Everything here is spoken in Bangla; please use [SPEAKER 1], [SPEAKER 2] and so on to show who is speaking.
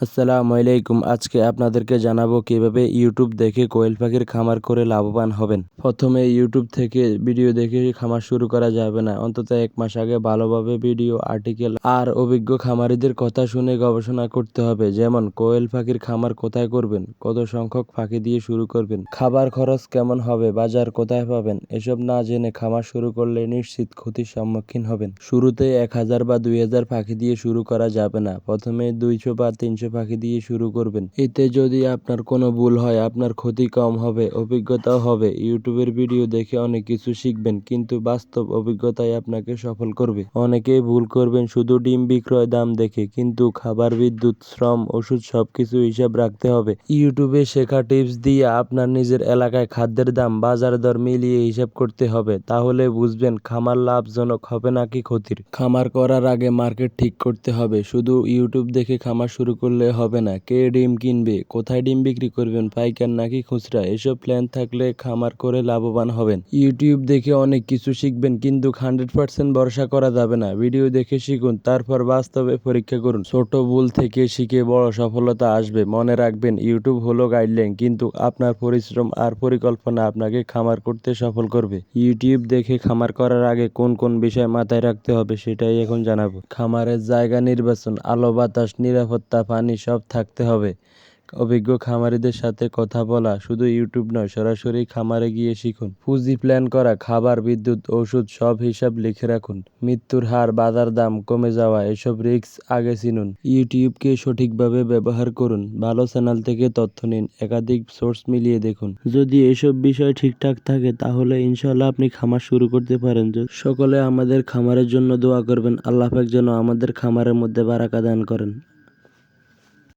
[SPEAKER 1] আসসালামু আলাইকুম। আজকে আপনাদেরকে জানাব কীভাবে ইউটিউব দেখে কোয়েল পাখির খামার করে লাভবান হবেন। প্রথমে ইউটিউব থেকে ভিডিও দেখে খামার শুরু করা যাবে না। অন্তত এক মাস আগে ভালোভাবে ভিডিও, আর্টিকেল আর অভিজ্ঞ খামারিদের কথা শুনে গবেষণা করতে হবে। যেমন, কোয়েল পাখির খামার কোথায় করবেন? কত সংখ্যক পাখি দিয়ে শুরু করবেন? খাবার খরচ কেমন হবে? বাজার কোথায় পাবেন? এসব না জেনে খামার শুরু করলে নিশ্চিত ক্ষতির সম্মুখীন হবেন। শুরুতে এক হাজার বা দুই হাজার পাখি দিয়ে শুরু করা যাবে না। প্রথমে দুইশো বা তিনশো পাখি দিয়ে শুরু করবেন। এতে যদি আপনার কোনো ভুল হয়, আপনার ক্ষতি কম হবে, অভিজ্ঞতাও হবে। ইউটিউবের ভিডিও দেখে অনেক কিছু শিখবেন, কিন্তু বাস্তব অভিজ্ঞতাই আপনাকে সফল করবে। অনেকেই ভুল করবেন শুধু ডিম বিক্রয় দাম দেখে, কিন্তু খাবার, বিদ্যুৎ, শ্রম, ওষুধ সবকিছু হিসাব রাখতে হবে। ইউটিউবে শেখা টিপস দিয়ে আপনার নিজের এলাকায় খাদ্যের দাম, বাজার দর মিলিয়ে হিসাব করতে হবে। তাহলে বুঝবেন খামার লাভজনক হবে নাকি ক্ষতির। খামার করার আগে মার্কেট ঠিক করতে হবে। শুধু ইউটিউব দেখে খামার শুরু করলে হবে না। কে ডিম কিনবে? কোথায় ডিম বিক্রি করবেন? পাইকার নাকি খুচরা? এসব প্ল্যান থাকলে খামার করে লাভবান হবেন। ইউটিউব দেখে অনেক কিছু শিখবেন, কিন্তু হান্ড্রেড পার্সেন্ট ভরসা করা যাবে না। ভিডিও দেখে শিখুন, তারপর বাস্তবে পরীক্ষা করুন। ছোট ভুল থেকে শিখে বড় সফলতা আসবে, মনে রাখবেন ইউটিউব হলো গাইডলাইন কিন্তু আপনার পরিশ্রম আর পরিকল্পনা আপনাকে খামার করতে সফল করবে। ইউটিউব দেখে খামার করার আগে কোন কোন বিষয় মাথায় রাখতে হবে সেটাই এখন জানাব। খামারের জায়গা নির্বাচন, আলো বাতাস, নিরাপত্তা, পানি সব থাকতে হবে। অভিজ্ঞ খামারিদের সাথে কথা বলা শুধু ইউটিউব নয়, সরাসরি খামারে গিয়ে শিখুন। পুঁজি প্ল্যান করা, খাবার, বিদ্যুৎ, ওষুধ সব হিসাব লিখে রাখুন। মৃত্যুর হার, বাজার দাম কমে যাওয়া, এসব রিস্ক আগে চিনুন। ইউটিউবকে সঠিকভাবে ব্যবহার করুন, ভালো চ্যানেল থেকে তথ্য নিন, একাধিক সোর্স মিলিয়ে দেখুন। যদি এসব বিষয় ঠিকঠাক থাকে, তাহলে ইনশাল্লাহ আপনি খামার শুরু করতে পারেন। সকলে আমাদের খামারের জন্য দোয়া করবেন। আল্লাহ পাক যেন আমাদের খামারের মধ্যে বারাকা দান করেন।